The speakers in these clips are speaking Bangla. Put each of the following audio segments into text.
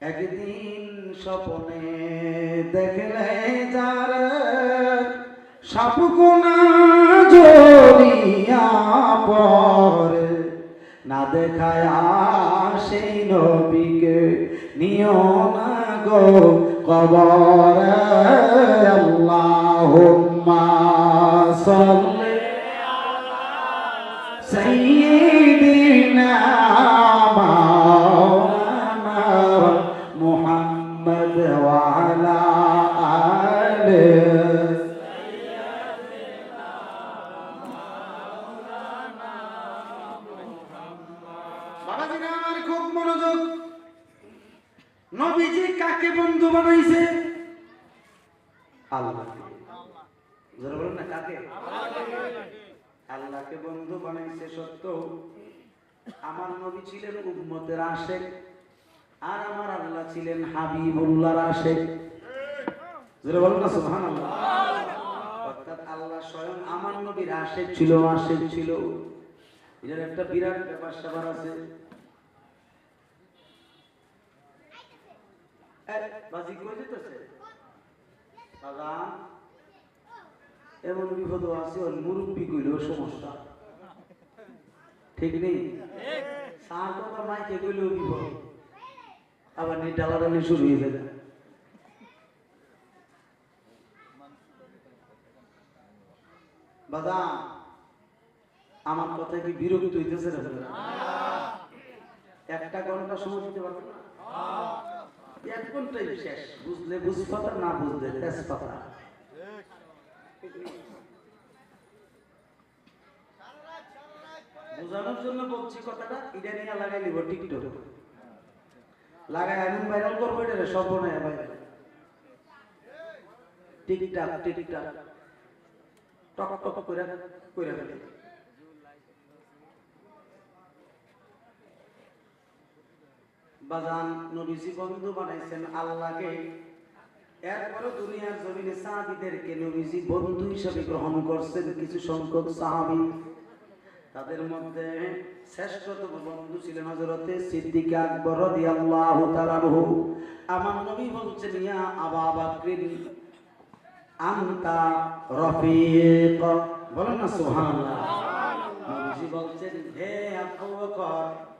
একদিন স্বপনে দেখলে যার সাপুকোনা জড়িয়া পরে না দেখায় সেই নবীকে নিয় না গো কবর। আল্লাহ সাল্লি সাইয়্যিদিনা বাবাজিরা আমার খুব মনোযোগ। নবীজি কাকে বন্ধু বানাইছে? আল্লাহ জোরে বলুন না, কাকে? আল্লাহকে বন্ধু বানাইছে সত্য। আমার নবী ছিলেন উম্মতের আশেক, আর আমার আল্লাহ ছিলেন হাবিবুল্লাহর আশেক। জোরে বলুন না, সুবহানাল্লাহ। অর্থাৎ আল্লাহ স্বয়ং আমার নবীর আশেক ছিল আশেক ছিল। এটার একটা বিরাট ব্যাপার স্যাপার আছে। এমন বিপদ আছে, ওর মুরব্বী সমস্যা। ঠিক নেই? সার কথা মাইকে বিপদ। আবার শুরু হয়ে আমার কথা কি বিরক্ত হইতেছে একটা ঘণ্টা সময় দিতে পারবেন না? এক বোঝানোর জন্য বলছি কথাটা, এটা নিয়ে লাগাই নিব টিকটক। লাগাই এমন ভাইরাল করব, এটা সব নয় ভাইরাল টিকটাক টিকটাক। টক টক করে করে ফেলে। বাজান নবীজি বন্ধু বানাইছেন আল্লাহকে। এরপরে দুনিয়ার জমিনে সাহাবীদেরকে নবীজি বন্ধু হিসেবে গ্রহণ করছেন কিছু সংখ্যক সাহাবী। তাদের মধ্যে শ্রেষ্ঠতম বন্ধু ছিলেন হযরতে সিদ্দিক আকবর রাদিয়াল্লাহু তাআলা আমার নবী বলছেন, ইয়া আবা বাকরিন, আনতা রফিক। বলেন না, সুবহানাল্লাহ। নবীজি বলছেন, হে আবু বকর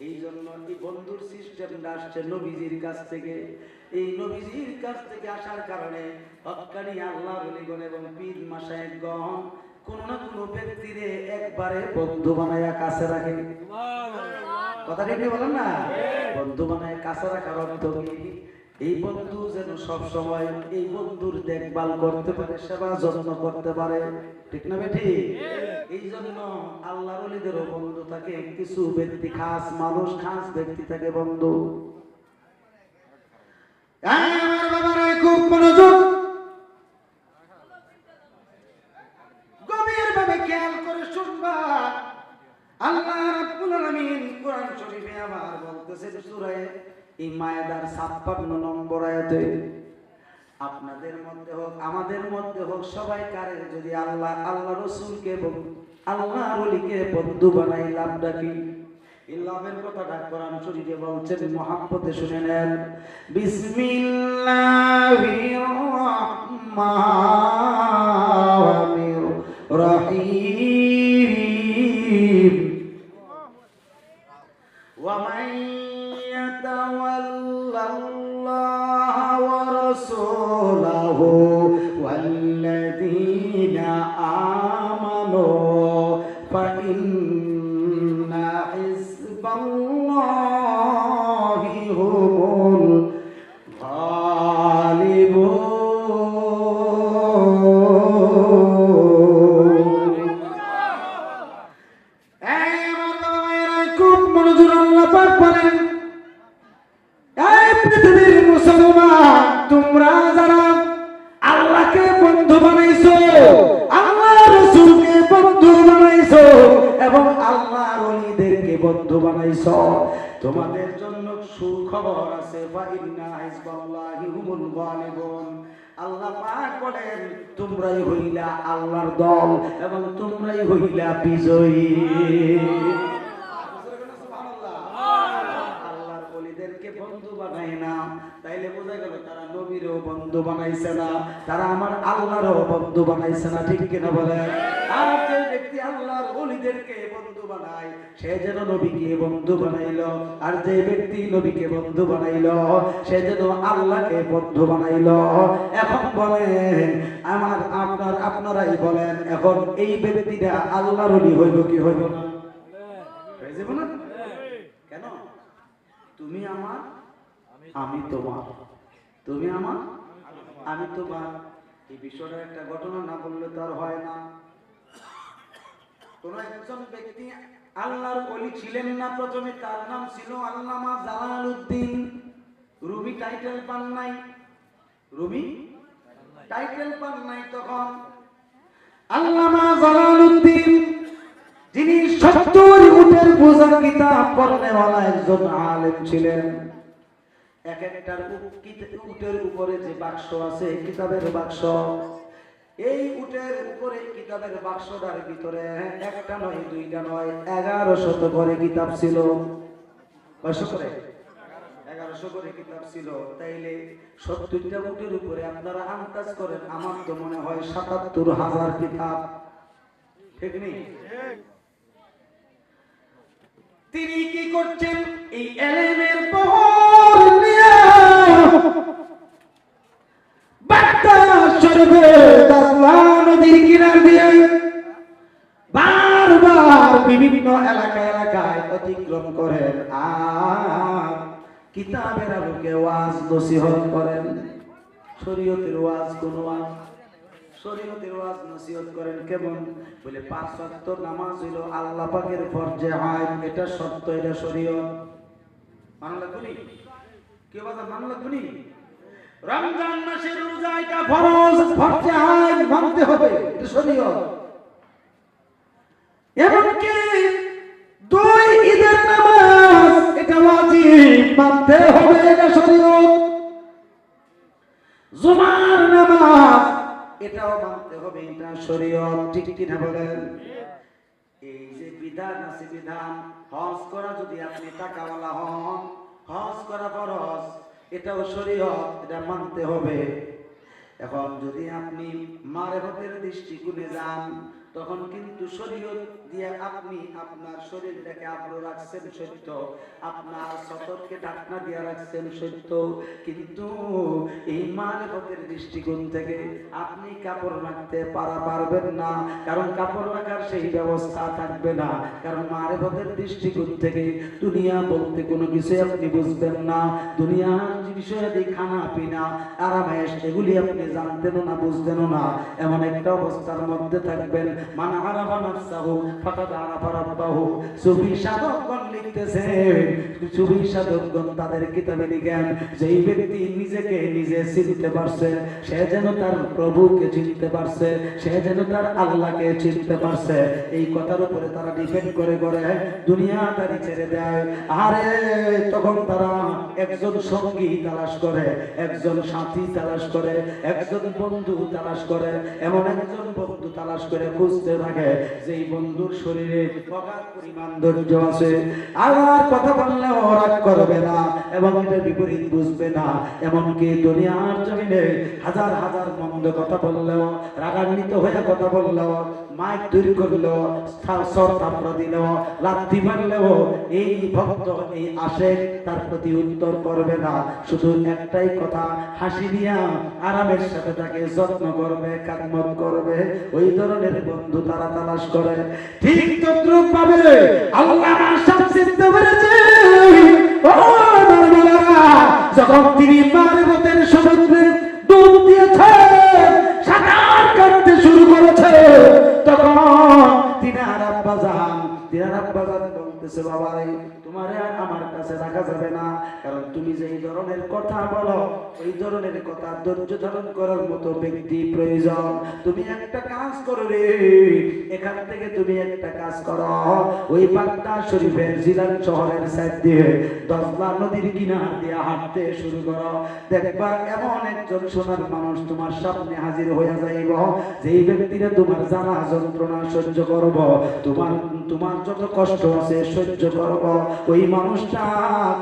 এই জন্য এই বন্ধুর সিস্টেমটা আসছে নবীজির কাছ থেকে। এই নবীজির কাছ থেকে আসার কারণে হকানি আল্লাহ বলিগণ এবং পীর গম কোন না কোন ব্যক্তিরে একবারে বন্ধু বানাইয়া কাছে রাখে কথা ঠিক বলেন না? বন্ধু বানায় কাছে রাখার অর্থ কি? এই বন্ধু যেন সব সময় এই বন্ধুর দেখভাল করতে পারে সেবা যত্ন করতে পারে। ঠিক না বেঠি এই জন্য আল্লাহ অলিদেরও বন্ধু থাকে কিছু ব্যক্তি খাস মানুষ খাস ব্যক্তি থাকে বন্ধু। আমার বাবারা খুব মনোযোগ গভীর ভাবে খেয়াল করে শুনবা আল্লাহ রাব্বুল আলামিন কোরআন শরীফে আবার বলতেছেন সূরা এই মায়েদার 56 নম্বর আয়াতে, আপনাদের মধ্যে হোক, আমাদের মধ্যে হোক, সবাই কারে যদি আল্লাহ আল্লাহ রসুলকে আল্লাহ রলিকে বন্ধু বানাই, লাভটা কি? লাভের কথাটা কোরআন শরীফে বলছেন, মহাব্বতে শুনে নেন। বিসমিল্লাহির রহিম। বলেন, তোমরাই হইলা আল্লাহর দল এবং তোমরাই হইলা বিজয়ী। বন্ধু না। তাইলে তারা নবীরও বন্ধু বানাইছে না, তারা আমার আল্লাহরও বন্ধু বানাইছে না, ঠিক কিনা বলে আর ব্যক্তি আল্লাহর বানায় সে যেন নবীকে বন্ধু বানাইলো। আর যে ব্যক্তি নবীকে বন্ধু বানাইলো, সে যেন আল্লাহকে বন্ধু বানাইলো। এখন বলেন, আমার আপনার, আপনারাই বলেন, এখন এই ব্যক্তিটা আল্লাহর হইব কি হইব না? কেন? তুমি আমার, আমি তোমার। তুমি আমার, আমি তোমার। এই বিষয়টা একটা ঘটনা না বললে তো আর হয় না। কোন একজন ব্যক্তি আল্লাহর ওলি ছিলেন না প্রথমে, তার নাম ছিল আল্লামা জালালউদ্দিন। রুবি টাইটেল পান নাই। রুবি টাইটেল পান নাই তখন। আল্লামা জালালউদ্দিন, যিনি সত্তর উটের পূজার কিতাব পড়নেওয়ালা একজন আলেম ছিলেন। এক একটার উটের উপরে যে বাক্স আছে, কিতাবের বাক্স। এই উটের উপরে কিতাবের বাক্সটার ভিতরে একটা নয়, দুইটা নয়, এগারো শত করে কিতাব ছিল। আমার তো মনে হয় সাতাত্তর হাজার তিনি কি করছেন? এই এলেমের বহর দাসলা নদীর কিনার দিয়ে। বারবার বিভিন্ন এলাকা এলাকায় অতিক্রম করেন। আর কিতাবের আলোকে ওয়াজ নসিহত করেন। শরীয়তের ওয়াজ কোন ওয়াজ শরীয়তের ওয়াজ নসিহত করেন কেমন? বলে পাঁচ ওয়াক্ত নামাজ হইল আল্লাহ পাকের ফরজে হয় এটা সত্য, এটা শরীয়ত। মানা লাগবে কি বাবা মানা লাগবে রমজান মাসের রোজা এটা ফরজ, ফরজে হয় মানতে হবে শরীয়ত। এমনকি দুই ঈদের নামাজ, এটা ওয়াজিব, মানতে হবে, এটা শরীয়ত। জুমার নামাজ, এটাও মানতে হবে, এটা শরীয়ত। ঠিক কিনা বলেন? এই যে বিধান আছে, বিধান। হজ করা যদি আপনি টাকাওয়ালা হন, হজ করা ফরজ। এটাও শরীয়ত, এটা মানতে হবে। এখন যদি আপনি মারেফতের দৃষ্টিকোণে যান, তখন কিন্তু শরীয়ত দিয়ে আপনি আপনার শরীরটাকে আবরো রাখছেন সত্য, আপনার সতর্কে ঢাকনা দিয়ে রাখছেন সত্য। কিন্তু এই মারেফতের দৃষ্টিকোণ থেকে আপনি কাপড় রাখতে পারা পারবেন না, কারণ কাপড় রাখার সেই ব্যবস্থা থাকবে না। কারণ মারেফতের দৃষ্টিকোণ থেকে দুনিয়া বলতে কোনো কিছু আপনি বুঝবেন না। দুনিয়ার বিষয়াদি খানা পিনা আরামেশ এগুলি আপনি না না। এমন একটা অবস্থার মধ্যে থাকবেন। মান সাধকগণ লিখতেছে সাধকগণ তাদের কিতাবে লিখেন ব্যক্তি নিজেকে নিজে চিনতে পারছে, সে যেন তার প্রভুকে চিনতে পারছে, সে যেন তার আল্লাহকে চিনতে পারছে। এই কথার উপরে তারা ডিপেন্ড করে করে দুনিয়া তারি ছেড়ে দেয়। আরে, তখন তারা একজন সঙ্গী তালাশ করে, একজন সাথী তালাশ করে, একজন বন্ধু তালাশ করে, এমন একজন বন্ধু তালাশ করে খুঁজতে থাকে, যেই বন্ধুর শরীরে বুঝবে না। এমনকি হাজার হাজার মন্দ কথা বললেও, রাগান্বিত হয়ে কথা বললেও মাইক তৈরি করলেও সর থাপড়া দিলেও লাথি মারলেও এই ভক্ত এই আশেক তার প্রতি উত্তর করবে না। শুধু একটাই কথা, হাসি দিয়া আরামের সাথে তাকে যত্ন করবে, কাকমত করবে। ওই ধরনের বন্ধু তারা তালাশ করে। ঠিক তদ্রুপ পাবে আল্লাহ সব চিনতে পেরেছে যখন তিনি মানবতের সমুদ্রে শুরু করেছে তখন তিনার তিনার আব্বাজান বলতেছে বাবা তোমার আর আমার কাছে রাখা যাবে না। কারণ তুমি যেই ধরনের কথা বলো, ওই ধরনের কথা ধৈর্য ধারণ করার মতো ব্যক্তি প্রয়োজন। তুমি একটা কাজ করো রে, এখান থেকে তুমি একটা কাজ করো। ওই বাগদা শরীফের জিলান শহরের সাইড দিয়ে দশলা নদীর কিনার দিয়ে হাঁটতে শুরু করো। দেখবা এমন একজন সোনার মানুষ তোমার সামনে হাজির হইয়া যাইব, যেই ব্যক্তিরা তোমার জানা যন্ত্রণা সহ্য করব, তোমার তোমার যত কষ্ট আছে সহ্য করব। ওই মানুষটা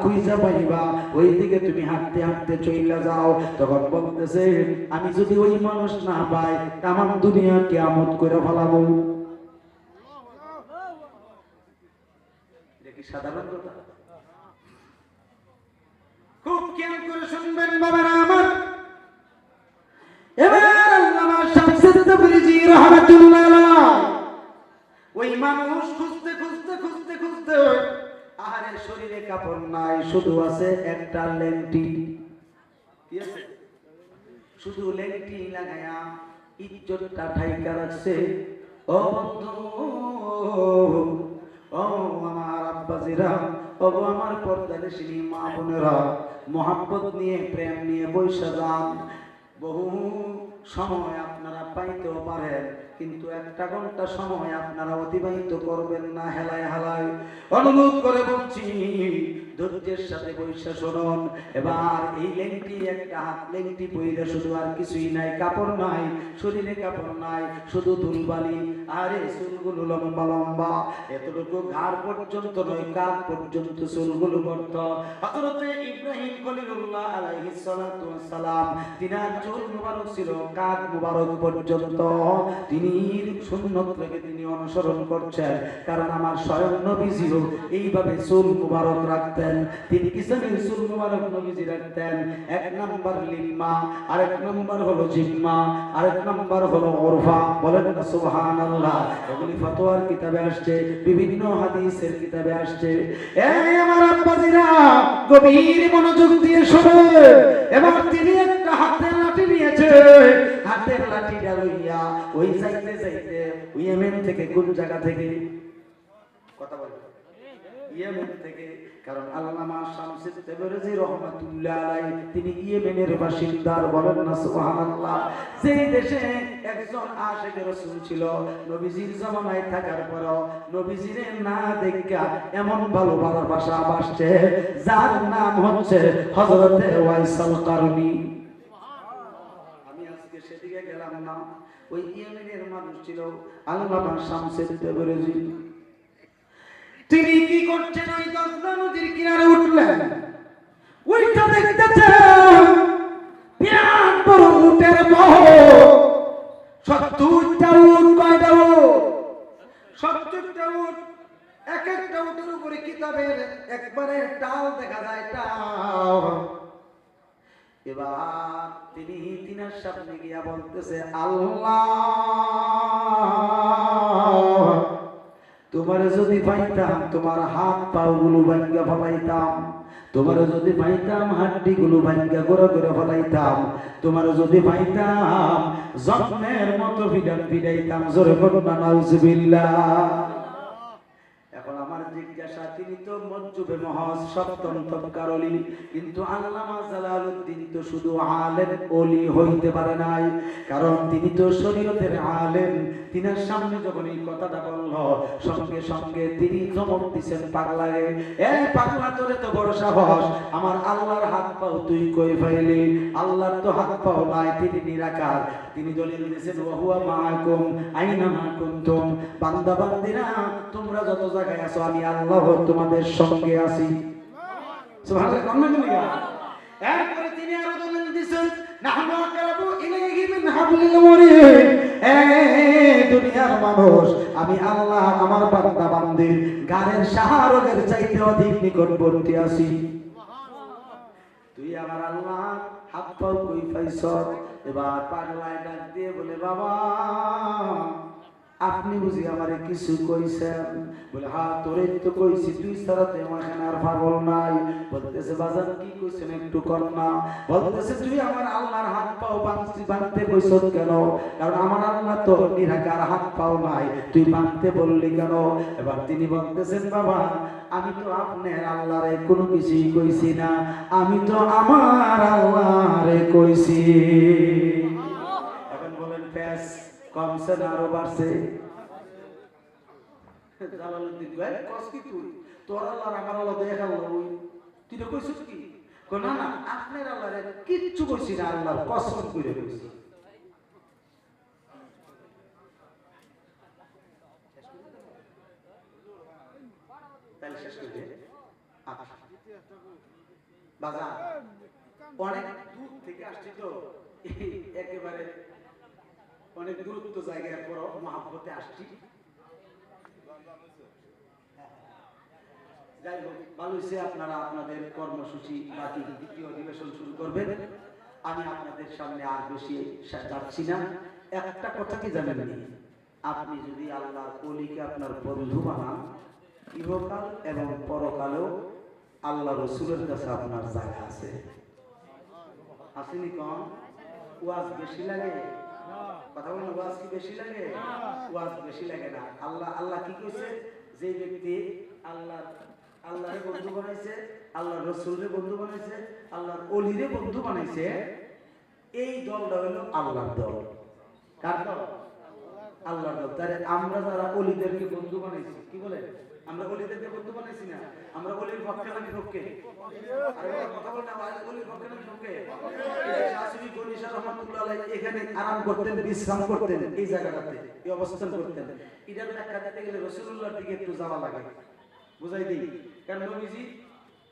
খুঁজে পাইবা। ওই দিকে তুমি হাঁটতে হাঁটতে চইলা যাও। তখন বলতেছে, আমি যদি ওই মানুষ না পাই, তামাম দুনিয়া কেয়ামত করে ফেলাবো। সাধারণ কথা? খুব খেয়াল করে শুনবেন আমার। মানুষ খুঁজতে খুঁজতে খুঁজতে খুঁজতে শরীরে কাপড় নাই, শুধু আছে একটা লেংটি। শুধু লেংটি লাগায়া ইজ্জতটা ঠাইকা রাখছে। ও বন্ধু, ও ও আমার মা বোনেরা নিয়ে, প্রেম নিয়ে বৈশা যান। বহু সময় আপনারা পাইতেও পারেন কিন্তু একটা ঘণ্টা সময় আপনারা অতিবাহিত করবেন না, হেলায় হেলায়। অনুরোধ করে বলছি, ধৈর্যের সাথে বৈশা শুনুন। এবার এই লেংটি, একটা হাত লেংটি পইরে শুধু আর কিছুই নাই, কাপড় নাই, শরীরে কাপড় নাই, শুধু দুলবালি। আরে, চুলগুলো লম্বা লম্বা। এতটুকু ঘাড় পর্যন্ত নয়, কাঁধ পর্যন্ত চুলগুলো বর্ত হযরতে ইব্রাহিম খলিলুল্লাহ আলাইহিস সালাতু ওয়াস সালাম তিনার চুল মুবারক ছিল, কাঁধ মুবারক পর্যন্ত। তিনি সুন্নত থেকে তিনি অনুসরণ করছেন। কারণ আমার স্বয়ং নবীজিও এইভাবে চুল মুবারক রাখতেন। তিনি কিসের চুল মুবারক নবীজি রাখতেন? এক নাম্বার লিম্মা, আরেক নাম্বার হলো জিম্মা, আরেক নাম্বার হলো ওরফা। বলেন না, সুবহানাল্লাহ। এগুলি ফতোয়ার কিতাবে আসছে, বিভিন্ন হাদিসের কিতাবে আসছে। এই আমার আব্বাজিরা, গভীর মনোযোগ দিয়ে শোনে এবার তিনি একটা হাতের লাঠি নিয়েছে। হাতের লাঠিটা লইয়া ওই যাইতে যাইতে ইয়েমেন থেকে কোন জায়গা থেকে? কথা বলে ইয়েমেন থেকে, কারণ আল্লামা তিনি ইয়েমেনের বাসিন্দার বলেন না, সুবহানাল্লাহ। দেশে একজন আশিক রাসূল ছিল, নবীজির জামানায় থাকার পরও নবীজির না দেখা এমন ভালো ভালোবাসা বাসছে, যার নাম হচ্ছে হযরতে ওয়াইসাল কারনী আমি আজকে সেদিকে গেলাম না ওই ইয়েমেনের মানুষ ছিল আল্লামা শামসুদ তেবরেজি তিনি কি করছেন ওই গঙ্গা নদীর কিনারে উঠলেন? ওইটা দেখতেছেন? বিরাট বড় উটের বহ সত্তরটা উট, কয়টা সত্তরটা উট, এক একটা উটের উপরে কিতাবের একবারে টাল দেখা যায় টাল এবার তিনি তিনার সামনে গিয়া বলতেছে, আল্লাহ, তোমার যদি পাইতাম, তোমার হাত পা গুলো ভাঙ্গা ফলাইতাম, তোমার যদি পাইতাম হাড্ডি গুলো ভাঙ্গা করে করে ফলাইতাম, তোমার যদি পাইতাম, জন্মের মতো ফিডান ফিডাইতাম জোরে করোনা নাউজুবিল্লাহ। জিজ্ঞাসা তিনি তো মঞ্জুবে মহাজ সপ্তম তবকার অলি কিন্তু তো শুধু আলেম অলি হইতে পারে নাই, কারণ তিনি তো শরীয়তের আলেম। তিনার সামনে যখন এই কথাটা বলল, সঙ্গে সঙ্গে তিনি চমক দিছেন পাগলারে, এ পাগলা, তোরে তো বড় সাহস। আমার আল্লাহর হাত পাও তুই কই পাইলি? আল্লাহর তো হাত পাও নাই, তিনি নিরাকার। তিনি দলিল দিয়েছেন ওহুয়া মাআকুম আইনা মা কুনতুম বান্দা, বান্দিরা, তোমরা যত জায়গায় আছো, আমি আল্লাহ তোমাদের সঙ্গে আছি। সুবহানাল্লাহ কন্যা গুলিয়া এরপরে তিনি আরও দলিল দিয়েছেন নাহনু আকরাবু মিন হাবলিল ওয়ারিদ এ, দুনিয়ার মানুষ, আমি আল্লাহ আমার বান্দা বান্দির আছি। তুই আমার আল্লাহ, হাত পাও পাইছ? এবার পাগলায় ডাক দিয়ে বলে, বাবা আপনি বুঝি আমারে কিছু কইছেন? বলে হ্যাঁ তোরে তো কইছি, তুই ছাড়া তো আমার আর পাগল নাই। বলতেছে বাজার কি কইছেন একটু কর না? বলতেছে, তুই আমার আল্লাহর হাত পাও বাঁধতে বাঁধতে কইছ কেন? কারণ আমার আল্লাহ তো নিরাকার হাত পাও নাই। তুই বাঁধতে বললি কেন? এবার তিনি বলতেছেন, বাবা, আমি তো আপনার আল্লাহরে কোনো কিছুই কইছি না। আমি তো আমার আল্লাহরে কইছি। কমছে না আরও বাড়ছে। জালালউদ্দিন কস কি তুই? তোর আল্লাহ আমার আল্লাহ দেখা আল্লাহ ওই। তুই তো কইছিস কি? না না, আপনার আল্লাহরে কিচ্ছু কইছি না কইরে কইছি? আচ্ছা। অনেক দূর থেকে আসছি তো। একেবারে অনেক দূরত্ব জায়গায় পর মহাব্বতে আসছি। যাই হোক, ভালো আপনারা আপনাদের কর্মসূচি বাকি দ্বিতীয় অধিবেশন শুরু করবেন। আমি আপনাদের সামনে আর বেশি যাচ্ছি না। একটা কথা কি জানেন? আপনি যদি আল্লাহর অলিকে আপনার বন্ধু বানান, ইহকাল এবং পরকালেও আল্লাহ রসুলের কাছে আপনার জায়গা আছে। আসেনি কম? ওয়াজ বেশি লাগে? কথা বলেন ওয়াজ কি বেশি লাগে? ওয়াজ বেশি লাগে না। আল্লাহ আল্লাহ কি কইছে? যে ব্যক্তি আল্লাহ আল্লাহরে বন্ধু বানাইছে আল্লাহ রসুলের বন্ধু বানাইছে আল্লাহর অলিরে বন্ধু বানাইছে এই দলটা হলো আল্লাহর দল। কার দল? আল্লাহর দল। তাহলে আমরা যারা অলিদেরকে বন্ধু বানাইছি কি বলে আমরা অলিদেরকে বন্ধু বানাইছি না। আমরা বল পক্ষে না বিপক্ষে? শাশুড়ি গণেশা রহমাতুল্লাহ এখানে আরাম করতেন, বিশ্রাম করতেন এই জায়গাটাতে, এই অবস্থান করতেন। গেলে দিকে একটু যাওয়া লাগে। বুঝাই দিই, কারণ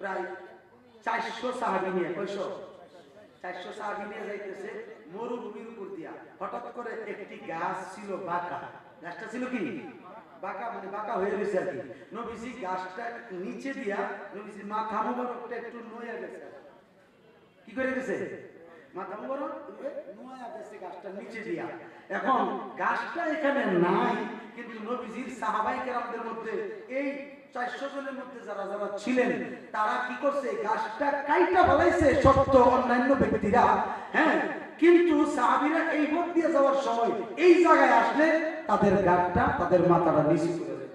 প্রায় চারশো সাহাবি নিয়ে, কয়শো? চারশো সাহাবি নিয়ে যাইতেছে মরুভূমির উপর দিয়া। হঠাৎ করে একটি গাছ ছিল বাঁকা। গাছটা ছিল কি? বাঁকা মানে বাঁকা হয়ে গেছে আর কি। নবীজি গাছটা নিচে দিয়া মাথা একটু গেছে। কি করে গেছে? নিচে এখন গাছটা এখানে নাই, কিন্তু সাহাবাই কেরামদের মধ্যে, এই চারশো জনের মধ্যে যারা যারা ছিলেন, তারা কি করছে? গাছটা কাইটা বলাইছে সত্য অন্যান্য ব্যক্তিরা হ্যাঁ? কিন্তু সাহাবিরা এই পথ দিয়ে যাওয়ার সময় এই জায়গায় আসলে তাদের গাছটা, তাদের মাথাটা নিচু করে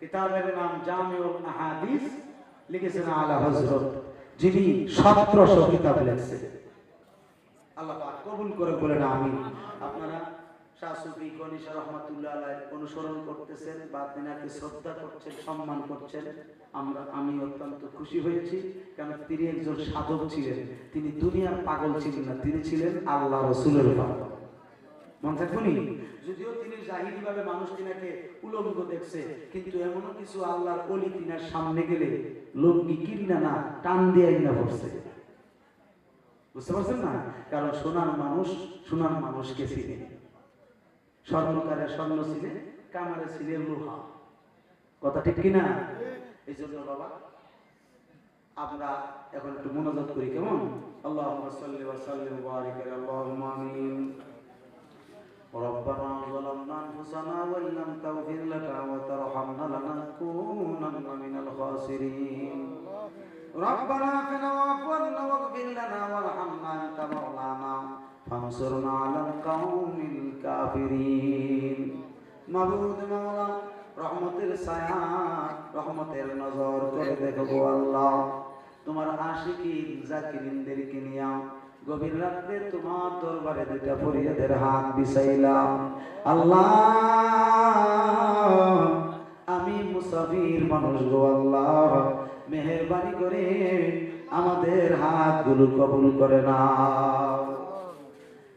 কিতাবের নাম জামিউল আহাদিস, লিখেছেন আলা হযরত, যিনি 1700 কিতাব লিখছেন। আল্লাহ পাক কবুল করে বলেন আমি আপনারা শাহ সুফি গণেশ রহমাতুল্লাহ আলাই অনুসরণ করতেছেন বা তিনাকে শ্রদ্ধা করছেন, সম্মান করছেন। আমরা, আমি অত্যন্ত খুশি হয়েছি, কেন তিনি একজন সাধক ছিলেন, তিনি দুনিয়ার পাগল ছিলেন না, তিনি ছিলেন আল্লাহ রসুলের পাগল যদিও তিনি জাহিরি ভাবে মানুষ তিনাকে উলঙ্গ দেখছে, কিন্তু এমনও কিছু আল্লাহর অলি তিনার সামনে গেলে লঙ্গি কিনা না টান দিয়ে না পড়ছে বুঝতে পারছেন না? কারণ সোনার মানুষ, সোনার মানুষকে চিনে। স্বর্ণকারের স্বর্ণ চিনে কামারে চিনে লোহা কথা ঠিক কিনা এই জন্য বাবা আমরা এখন একটু মনোযোগ করি কেমন আল্লাহ সাল্লি ওয়া সাল্লিম ওয়া বারিক আলা আল্লাহুম্মা আমিন ربنا ظلمنا انفسنا وان لم تغفر لنا وترحمنا لنكونن من الخاسرين ربنا اغفر وعفونا واغفر لنا وارحمنا انت مولانا فانصرنا على القوم الكافرين মাবুদ মাওলা রহমতের ছায়া রহমতের নজর করে দেখো গো আল্লাহ তোমার আশিকিন জাকিরিনদেরকে নিয়া গভীর রাত্রে তোমার দরবারে দুইটা ফরিয়াদের হাত বিছাইলাম আল্লাহ আমি মুসাফির মানুষ গো আল্লাহ মেহেরবানি করে আমাদের হাতগুলো কবুল করে নাও ইয়া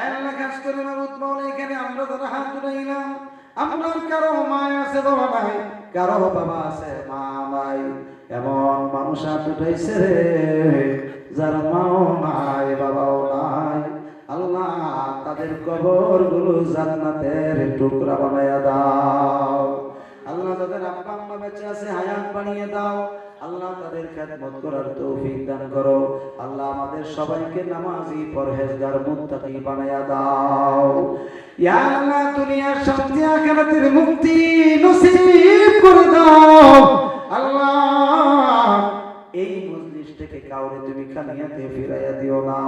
আল্লাহ কাজ করে মাবুদ এখানে, আমরা যারা হাত উঠাইলাম আপনার কারও মা আছে, বাবা কারও বাবা আছে, মা নাই। এমন মানুষ হাত যার মাও নাই, বাবাও নাই। আল্লাহ তাদের কবরগুলো জান্নাতের টুকরা বানাইয়া দাও। আল্লাহ তাদের আব্বা আম্মা বেঁচে আছে, হায়াত বানিয়ে দাও। আল্লাহ তাদের খেদমত করার তৌফিক দান করো। আল্লাহ আমাদের সবাইকে নামাজি পরহেজগার মুত্তাকি বানায়া দাও। ইয়া আল্লাহ, দুনিয়ার শান্তি আখিরাতের মুক্তি নসিব করে দাও। আল্লাহ, এই মজলিস কাউরে তুমি খানিয়াতে ফিরাইয়া দিও না।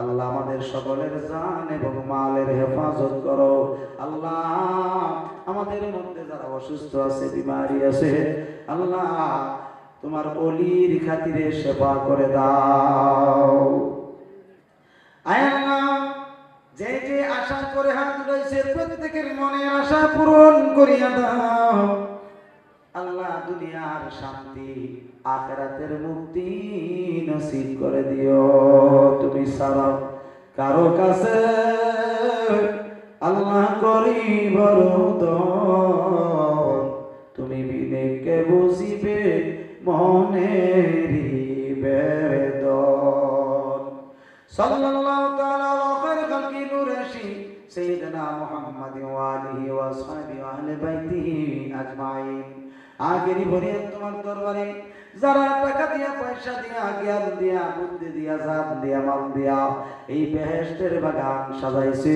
আল্লাহ আমাদের সকলের জান এবং মালের হেফাজত করো। আল্লাহ, আমাদের মধ্যে যারা অসুস্থ আছে, বিমারি আছে, আল্লাহ তোমার অলির খাতিরে সেবা করে দাও। আয় যে যে আশা করে হাত রয়েছে, প্রত্যেকের মনের আশা পূরণ করিয়া দাও। আল্লাহ দুনিয়ার শান্তি, আখেরাতের মুক্তি নসিব করে দিও। তুমি সারা কারও কাছে আল্লাহ করি বড়। তুমি বিবেকে বুঝিবে মনেরি বেদন। সাল্লাল্লাহু তাআলা আলা খায়রি খালকি নূরাশি সাইয়্যিদিনা মুহাম্মাদি ওয়া আলিহি ওয়া আসহাবিহি ওয়া আহলি আজমাইন। আগেরই ভরে তোমার দরবারে। যারা টাকা দিয়া, পয়সা দিয়া, জ্ঞান দিয়া, বুদ্ধি দিয়া জান দিয়া মাল দিয়া, এই বেহেশতের বাগান সাজাইছে।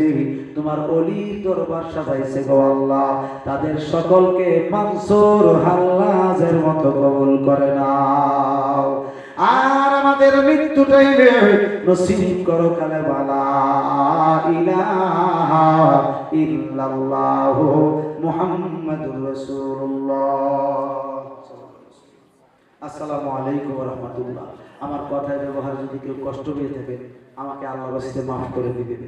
তোমার অলির দরবার সাজাইছে গো আল্লাহ। তাদের সকলকে মানসুর হাল্লাজের মতো কবুল করে নাও। আর আমাদের মৃত্যু টাইমে নসিব করো কালে বালা। ইলাহা ইল্লাল্লাহ। মুহাম্মাদুর রাসূলুল্লাহ। আসসালামু আলাইকুম ওয়া আমার কথায় ব্যবহার যদি কেউ কষ্ট পেয়ে থাকে, আমাকে আল্লাহ কাছে মাফ করে দিবেন।